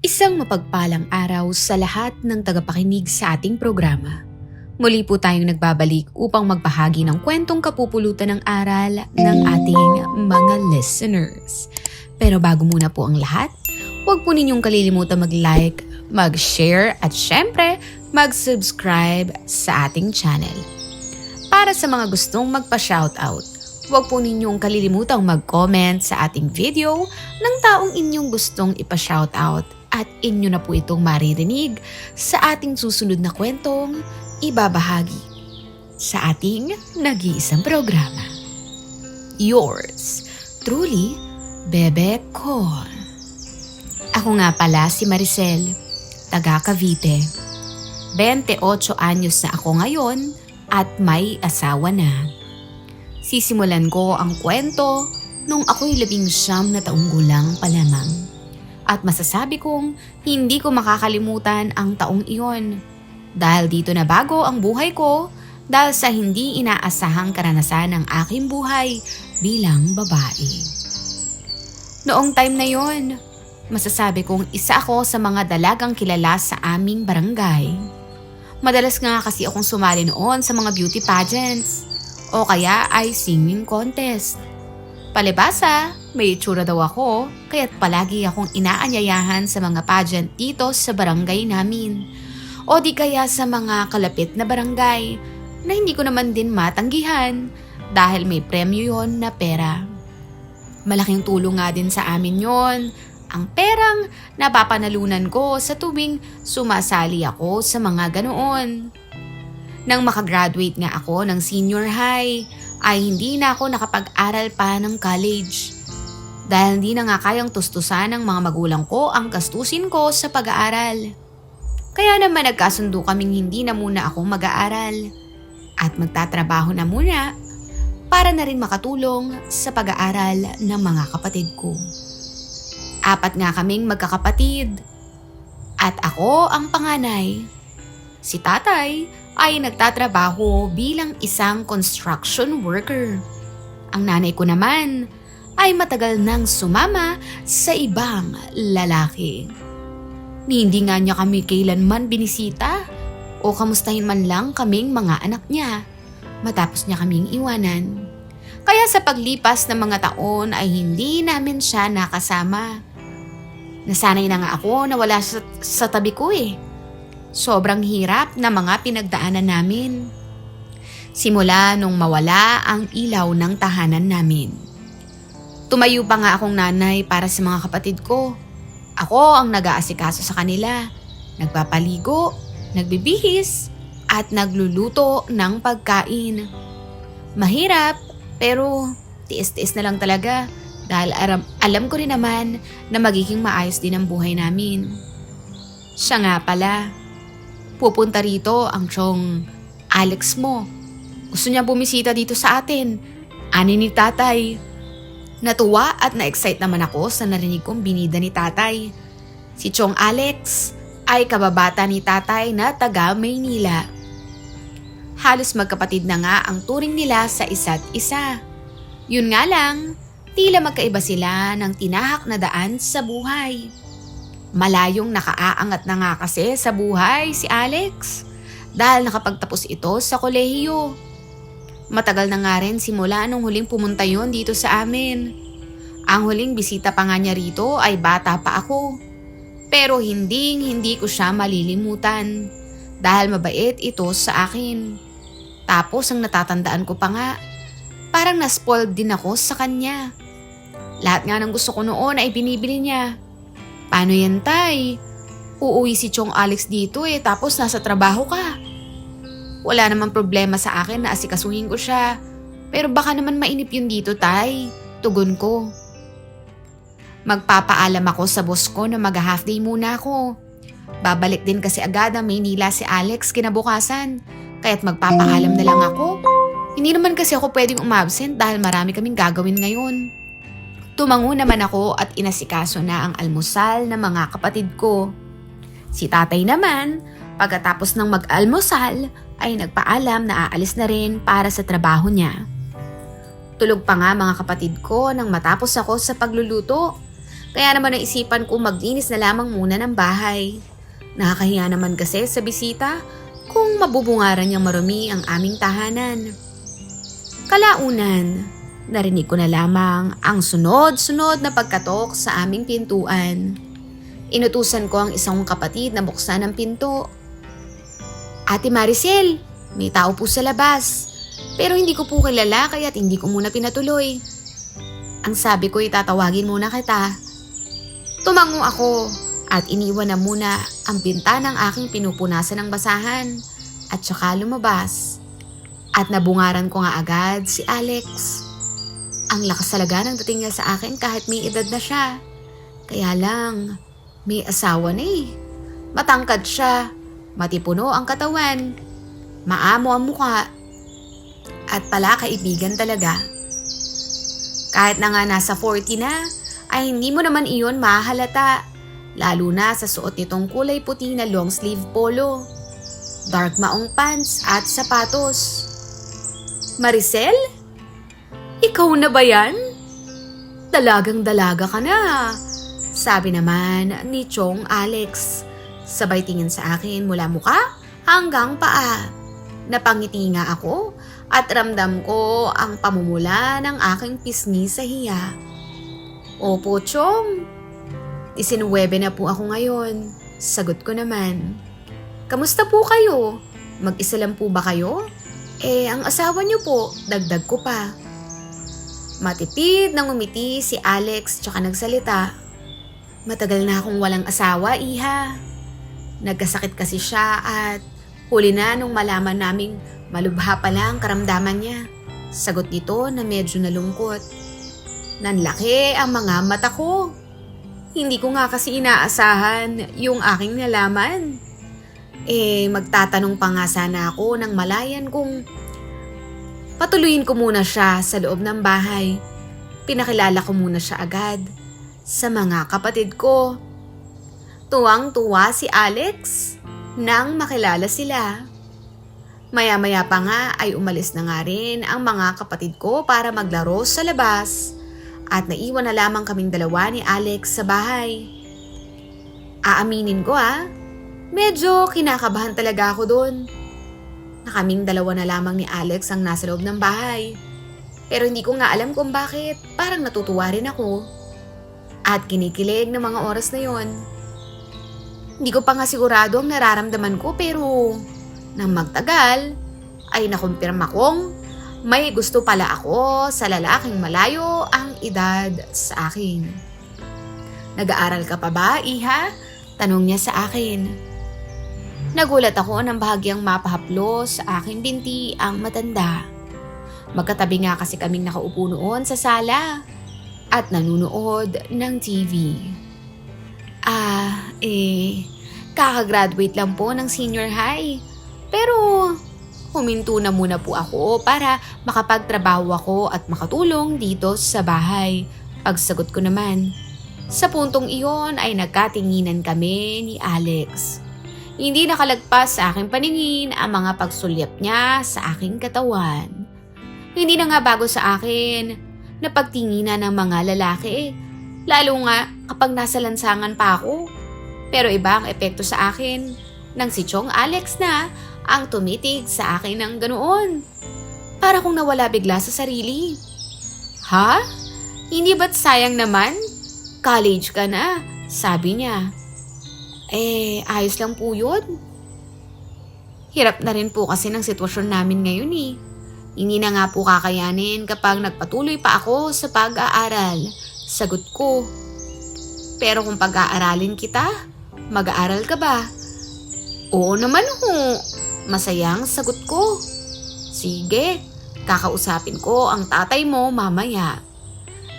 Isang mapagpalang araw sa lahat ng tagapakinig sa ating programa. Muli po tayong nagbabalik upang magbahagi ng kwentong kapupulutan ng aral ng ating mga listeners. Pero bago muna po ang lahat, huwag po ninyong kalilimutan mag-like, mag-share at syempre mag-subscribe sa ating channel. Para sa mga gustong magpa-shoutout, huwag po ninyong kalilimutang mag-comment sa ating video ng taong inyong gustong ipa-shoutout at inyo na po itong maririnig sa ating susunod na kwentong ibabahagi sa ating nag-iisang programa. Yours, truly, Bebe Con. Ako nga pala si Maricel, taga Cavite. 28 anyos na ako ngayon at may asawa na. Sisimulan ko ang kwento nung ako'y labing siyam na taong gulang pa lamang. At masasabi kong hindi ko makakalimutan ang taong iyon. Dahil dito na bago ang buhay ko dahil sa hindi inaasahang karanasan ng aking buhay bilang babae. Noong time na yon, masasabi kong isa ako sa mga dalagang kilala sa aming barangay. Madalas nga kasi akong sumali noon sa mga beauty pageants o kaya ay singing contest. Palibasa, may itsura daw ako, kaya't palagi akong inaanyayahan sa mga pageant dito sa barangay namin. O di kaya sa mga kalapit na barangay na hindi ko naman din matanggihan dahil may premyo yon na pera. Malaking tulong nga din sa amin yon ang perang napapanalunan ko sa tuwing sumasali ako sa mga ganoon. Nang makagraduate nga ako ng senior high, ay hindi na ako nakapag-aral pa ng college. Dahil hindi na nga kayang tustusan ng mga magulang ko ang gastusin ko sa pag-aaral. Kaya naman nagkasundo kaming hindi na muna ako mag-aaral at magtatrabaho na muna para na rin makatulong sa pag-aaral ng mga kapatid ko. Apat nga kaming magkakapatid at ako ang panganay. Si tatay ay nagtatrabaho bilang isang construction worker. Ang nanay ko naman ay matagal nang sumama sa ibang lalaki. Hindi nga niya kami kailanman binisita o kamustahin man lang kaming mga anak niya matapos niya kaming iwanan. Kaya sa paglipas ng mga taon ay hindi namin siya nakasama. Nasanay na nga ako na wala sa, sa tabi ko eh. Sobrang hirap na mga pinagdaanan namin. Simula nung mawala ang ilaw ng tahanan namin. Tumayo pa nga akong nanay para sa mga kapatid ko. Ako ang nag-aasikaso sa kanila. Nagpapaligo, nagbibihis, at nagluluto ng pagkain. Mahirap, pero tiis-tiis na lang talaga dahil aram, alam ko rin naman na magiging maayos din ang buhay namin. Siya nga pala, pupunta rito ang chong Alex mo. Gusto niya bumisita dito sa atin. Ani ni tatay. Natuwa at na-excite naman ako sa narinig kong binida ni tatay. Si Chong Alex ay kababata ni tatay na taga Maynila. Halos magkapatid na nga ang turing nila sa isa't isa. Yun nga lang, tila magkaiba sila ng tinahak na daan sa buhay. Malayong nakaaangat na nga kasi sa buhay si Alex dahil nakapagtapos ito sa kolehiyo. Matagal na nga rin simula nung huling pumunta yon dito sa amin. Ang huling bisita pa nga niya rito ay bata pa ako. Pero hindi hindi ko siya malilimutan dahil mabait ito sa akin. Tapos ang natatandaan ko pa nga, parang naspoiled din ako sa kanya. Lahat nga ng gusto ko noon ay binibili niya. Paano yan tay? Uuwi si Chong Alex dito eh tapos nasa trabaho ka. Wala namang problema sa akin na asikasuhin ko siya. Pero baka naman mainip yun dito tay. Tugon ko. Magpapaalam ako sa boss ko na mag-half day muna ako. Babalik din kasi agad ang Maynila si Alex kinabukasan. Kaya't magpapaalam na lang ako. Hindi naman kasi ako pwedeng umabsent dahil marami kaming gagawin ngayon. Tumango naman ako at inasikaso na ang almusal ng mga kapatid ko. Si tatay naman, pagkatapos ng mag-almusal, ay nagpaalam na aalis na rin para sa trabaho niya. Tulog pa nga mga kapatid ko nang matapos ako sa pagluluto. Kaya naman naisipan ko maglinis na lamang muna ng bahay. Nakakahiya naman kasi sa bisita kung mabubungaran niyang marumi ang aming tahanan. Kalaunan, narinig ko na lamang ang sunod-sunod na pagkatok sa aming pintuan. Inutusan ko ang isang kapatid na buksan ang pinto. Ate Maricel, may tao po sa labas. Pero hindi ko po kilala kaya't hindi ko muna pinatuloy. Ang sabi ko itatawagin muna kita. Tumango ako at iniwan na muna ang bintanang aking pinupunasan ng basahan at saka lumabas. At nabungaran ko nga agad si Alex. Ang lakas talaga ng dating niya sa akin kahit may edad na siya. Kaya lang, may asawa na eh. Matangkad siya, matipuno ang katawan, maamo ang muka, at pala kaibigan talaga. Kahit na nga nasa 40 na, ay hindi mo naman iyon mahalata. Lalo na sa suot nitong kulay puti na long sleeve polo. Dark maong pants at sapatos. Maricel? Ikaw na ba yan? Dalagang dalaga ka na. Sabi naman ni Chong Alex. Sabay tingin sa akin mula muka hanggang paa. Napangiti nga ako at ramdam ko ang pamumula ng aking pisngi sa hiya. Opo, Chong. Isinuwebe na po ako ngayon. Sagot ko naman. Kamusta po kayo? Mag-isa lang po ba kayo? Eh, ang asawa niyo po, dagdag ko pa. Matipid nang umiti si Alex tsaka nagsalita. Matagal na akong walang asawa, iha. Nagkasakit kasi siya at huli na nung malaman naming malubha pala ang karamdaman niya. Sagot nito na medyo nalungkot. Nanlaki ang mga mata ko. Hindi ko nga kasi inaasahan yung aking nalaman. Eh, magtatanong pa nga sana ako ng malayan kung patuloyin ko muna siya sa loob ng bahay. Pinakilala ko muna siya agad sa mga kapatid ko. Tuwang-tuwa si Alex nang makilala sila. Maya-maya pa nga ay umalis na nga rin ang mga kapatid ko para maglaro sa labas at naiwan na lamang kaming dalawa ni Alex sa bahay. Aaminin ko ah, medyo kinakabahan talaga ako doon. Na kaming dalawa na lamang ni Alex ang nasa loob ng bahay. Pero hindi ko nga alam kung bakit, parang natutuwa rin ako. At kinikilig ng mga oras na yon. Hindi ko pa nga sigurado ang nararamdaman ko pero nang magtagal ay nakumpirma kong may gusto pala ako sa lalaking malayo ang edad sa akin. Nag-aaral ka pa ba, Iha? Tanong niya sa akin. Nagulat ako nang bahagyang mapahaplo sa aking binti ang matanda. Magkatabi nga kasi kaming nakaupo noon sa sala at nanunood ng TV. Ah, eh, kakagraduate lang po ng senior high. Pero huminto na muna po ako para makapagtrabaho ako at makatulong dito sa bahay. Pagsagot ko naman. Sa puntong iyon ay nagkatinginan kami ni Alex. Hindi nakalagpas sa aking paningin ang mga pagsulyap niya sa aking katawan. Hindi na nga bago sa akin na pagtinginan ng mga lalaki. Lalo nga kapag nasa lansangan pa ako. Pero iba ang epekto sa akin nang si Chong Alex na ang tumitig sa akin ng ganoon. Para kung nawala bigla sa sarili. Ha? Hindi ba't sayang naman? College ka na, sabi niya. Eh, ayos lang po yun. Hirap na rin po kasi ng sitwasyon namin ngayon eh. Hindi na nga po kakayanin kapag nagpatuloy pa ako sa pag-aaral. Sagot ko. Pero kung pag-aaralin kita, mag-aaral ka ba? Oo naman ho. Masayang sagot ko. Sige, kakausapin ko ang tatay mo mamaya.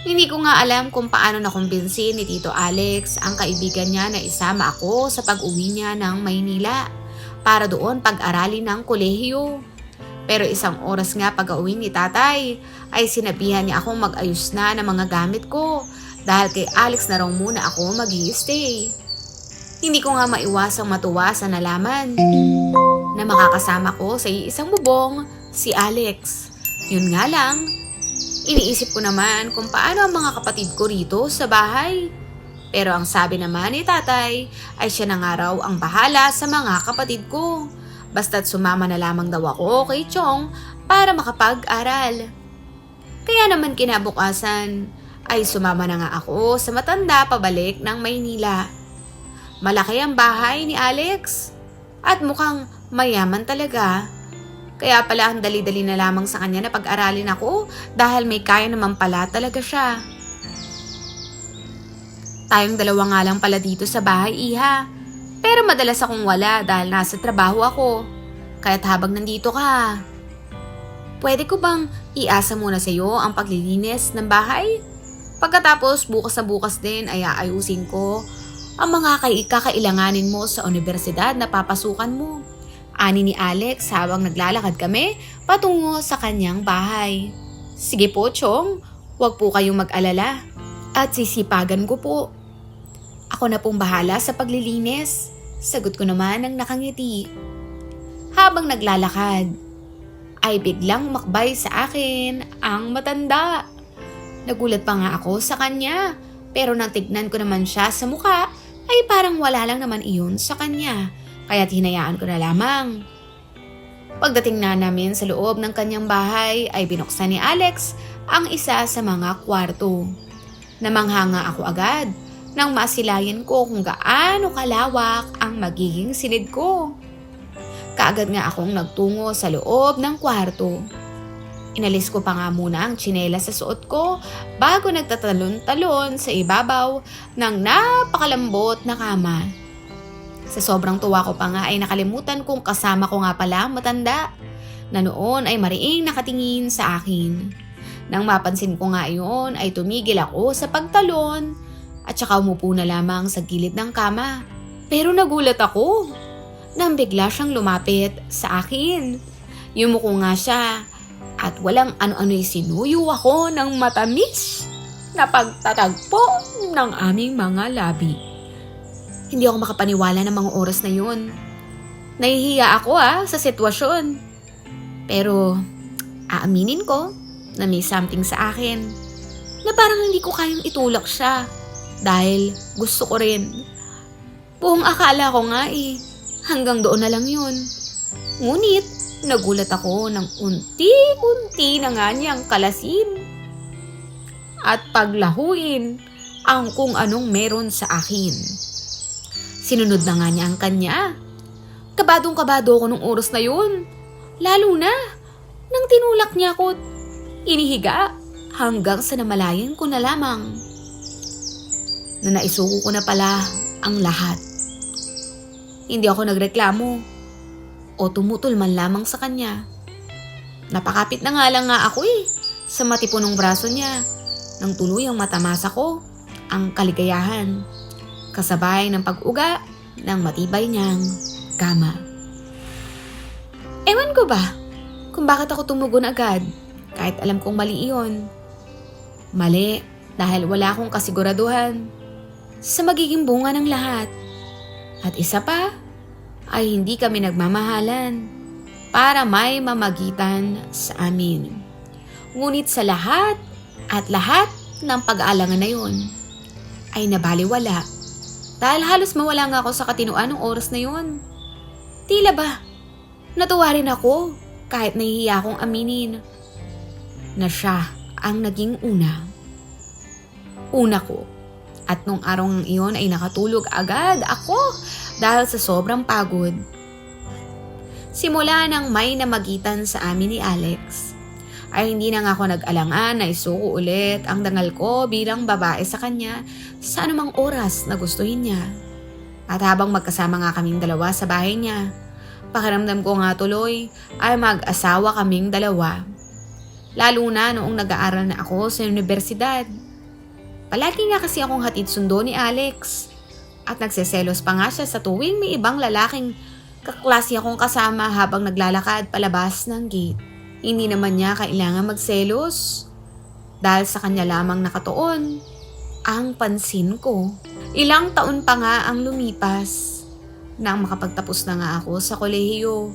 Hindi ko nga alam kung paano nakumbinsi ni Tito Alex ang kaibigan niya na isama ako sa pag-uwi niya ng Maynila para doon pag-aralin ng kolehiyo. Pero isang oras nga pag-uwi ni tatay ay sinabihan niya akong mag-ayos na ng mga gamit ko dahil kay Alex na raw muna ako mag stay Hindi ko nga maiwasang matuwa sa nalaman na makakasama ko sa isang bubong si Alex. Yun nga lang, iniisip ko naman kung paano ang mga kapatid ko rito sa bahay. Pero ang sabi naman ni tatay ay siya na nga raw ang bahala sa mga kapatid ko. Basta't sumama na lamang daw ako kay Chong para makapag-aral. Kaya naman kinabukasan ay sumama na nga ako sa matanda pabalik ng Maynila. Malaki ang bahay ni Alex at mukhang mayaman talaga. Kaya pala ang dali-dali na lamang sa kanya na pag-aralin ako dahil may kaya naman pala talaga siya. Tayong dalawa nga lang pala dito sa bahay, iha. Pero madalas akong wala dahil nasa trabaho ako. Kaya't habang nandito ka, pwede ko bang iasa muna sa iyo ang paglilinis ng bahay? Pagkatapos bukas na bukas din ay aayusin ko ang mga kay kakailanganin mo sa universidad na papasukan mo. Ani ni Alex habang naglalakad kami patungo sa kanyang bahay. Sige po, Chong. Huwag po kayong mag-alala. At sisipagan ko po. Ako na pong bahala sa paglilinis. Sagot ko naman ng nakangiti. Habang naglalakad, ay biglang makbay sa akin ang matanda. Nagulat pa nga ako sa kanya, pero nang tignan ko naman siya sa muka, ay parang wala lang naman iyon sa kanya, kaya't hinayaan ko na lamang. Pagdating na namin sa loob ng kanyang bahay ay binuksan ni Alex ang isa sa mga kwarto. Namanghanga ako agad nang masilayan ko kung gaano kalawak ang magiging silid ko. Kaagad nga akong nagtungo sa loob ng kwarto. Inalis ko pa nga muna ang tsinela sa suot ko bago nagtatalon-talon sa ibabaw ng napakalambot na kama. Sa sobrang tuwa ko pa nga ay nakalimutan kong kasama ko nga pala matanda na noon ay mariing nakatingin sa akin. Nang mapansin ko nga iyon ay tumigil ako sa pagtalon at saka umupo na lamang sa gilid ng kama. Pero nagulat ako nang bigla siyang lumapit sa akin. Yumuko nga siya at walang ano-ano'y sinuyo ako ng matamis na pagtatagpo ng aming mga labi. Hindi ako makapaniwala ng mga oras na yun. Nahihiya ako ah sa sitwasyon. Pero aaminin ko na may something sa akin na parang hindi ko kayang itulak siya dahil gusto ko rin. Buong akala ko nga eh, hanggang doon na lang yun. Ngunit, nagulat ako ng unti-unti na nga niyang kalasin. At paglahuin ang kung anong meron sa akin. Sinunod na nga niya ang kanya. Kabadong kabado ako nung oras na yun. Lalo na, nang tinulak niya ako, inihiga hanggang sa namalayan ko na lamang. Na naisuko ko na pala ang lahat. Hindi ako nagreklamo o tumutol man lamang sa kanya. Napakapit na nga lang nga ako eh sa matipunong braso niya nang tuluyang matamasa ko ang kaligayahan kasabay ng pag-uga ng matibay niyang kama. Ewan ko ba kung bakit ako tumugon agad kahit alam kong mali iyon. Mali dahil wala akong kasiguraduhan sa magiging bunga ng lahat. At isa pa ay hindi kami nagmamahalan para may mamagitan sa amin. Ngunit sa lahat at lahat ng pag-aalangan na yun ay nabaliwala dahil halos mawala nga ako sa katinuan ng oras na yun. Tila ba, natuwa rin ako kahit nahihiya akong aminin na siya ang naging una. Una ko. At nung araw iyon ay nakatulog agad ako dahil sa sobrang pagod. Simula nang may namagitan sa amin ni Alex, ay hindi na nga ako nag-alangan na isuko ulit ang dangal ko bilang babae sa kanya sa anumang oras na gustuhin niya. At habang magkasama nga kaming dalawa sa bahay niya, pakiramdam ko nga tuloy ay mag-asawa kaming dalawa. Lalo na noong nag-aaral na ako sa universidad. Palagi nga kasi akong hatid sundo ni Alex. At nagseselos pa nga siya sa tuwing may ibang lalaking kaklase akong kasama habang naglalakad palabas ng gate. Hindi naman niya kailangan magselos dahil sa kanya lamang nakatuon ang pansin ko. Ilang taon pa nga ang lumipas nang makapagtapos na nga ako sa kolehiyo.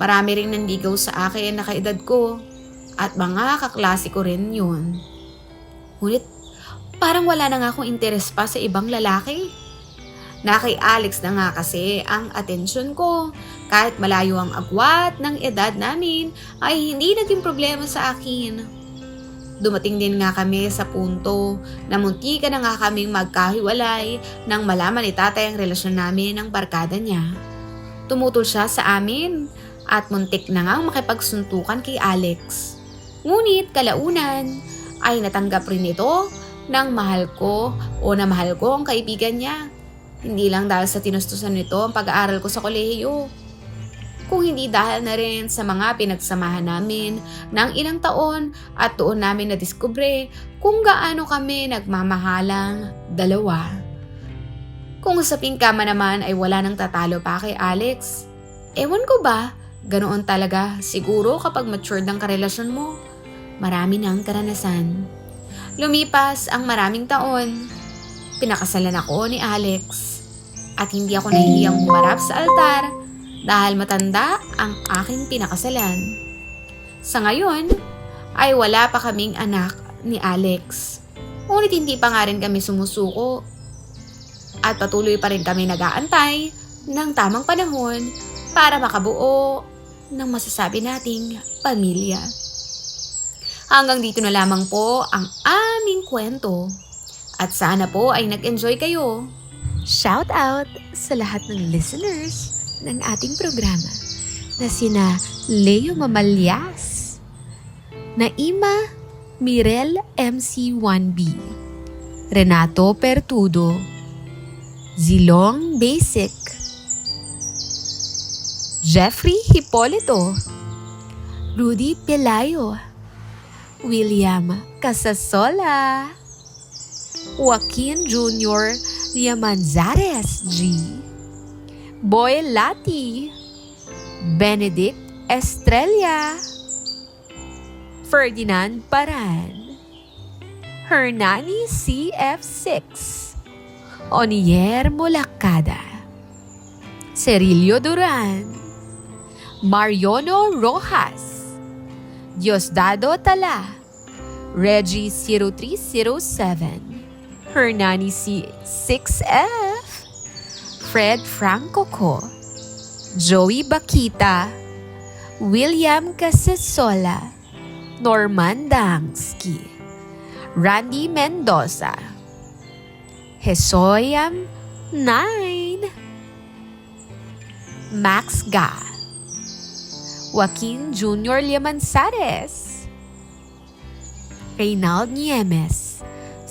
Marami ring nandigaw sa akin na kaedad ko at mga kaklase ko rin yun. Ngunit Parang wala na nga akong interes pa sa ibang lalaki. Na kay Alex na nga kasi ang atensyon ko. Kahit malayo ang agwat ng edad namin, ay hindi naging problema sa akin. Dumating din nga kami sa punto na munti ka na nga kaming magkahiwalay nang malaman ni tatay ang relasyon namin ng barkada niya. Tumutol siya sa amin at muntik na nga makipagsuntukan kay Alex. Ngunit kalaunan ay natanggap rin ito ng mahal ko o na mahal ko ang kaibigan niya. Hindi lang dahil sa tinustusan nito ang pag-aaral ko sa kolehiyo. Kung hindi dahil na rin sa mga pinagsamahan namin ng ilang taon at doon namin nadiskubre kung gaano kami nagmamahalang dalawa. Kung sa pingkama naman ay wala nang tatalo pa kay Alex. Ewan ko ba, ganoon talaga siguro kapag matured ang karelasyon mo. Marami nang karanasan. Lumipas ang maraming taon. Pinakasalan ako ni Alex. At hindi ako nahihiyang humarap sa altar dahil matanda ang aking pinakasalan. Sa ngayon, ay wala pa kaming anak ni Alex. Ngunit hindi pa nga rin kami sumusuko. At patuloy pa rin kami nag-aantay ng tamang panahon para makabuo ng masasabi nating pamilya. Hanggang dito na lamang po ang aming kwento. At sana po ay nag-enjoy kayo. Shout out sa lahat ng listeners ng ating programa na sina Leo Mamalyas, Naima Mirel MC1B, Renato Pertudo, Zilong Basic, Jeffrey Hipolito, Rudy Pelayo, William Casasola, Joaquin Jr. Liamanzares G, Boy Lati, Benedict Estrella, Ferdinand Paran, Hernani CF6, Onier Molacada, Cerilio Duran, Mariono Rojas, Diosdado Tala, Reggie 0307, Hernani C6F, Fred Franco Co, Joey Bakita, William Casasola, Norman Dangsky, Randy Mendoza, Hesoyam 9, Max Ga, Joaquin Jr. Liamanzares, Reynald Niemes,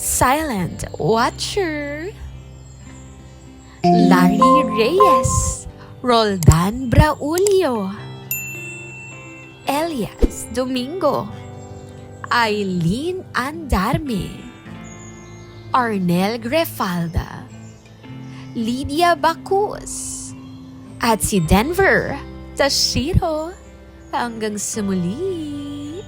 Silent Watcher, Larry Reyes, Roldan Braulio, Elias Domingo, Eileen Andarme, Arnel Grefalda, Lydia Bacus, at si Denver Tashiro. Hanggang sa muli.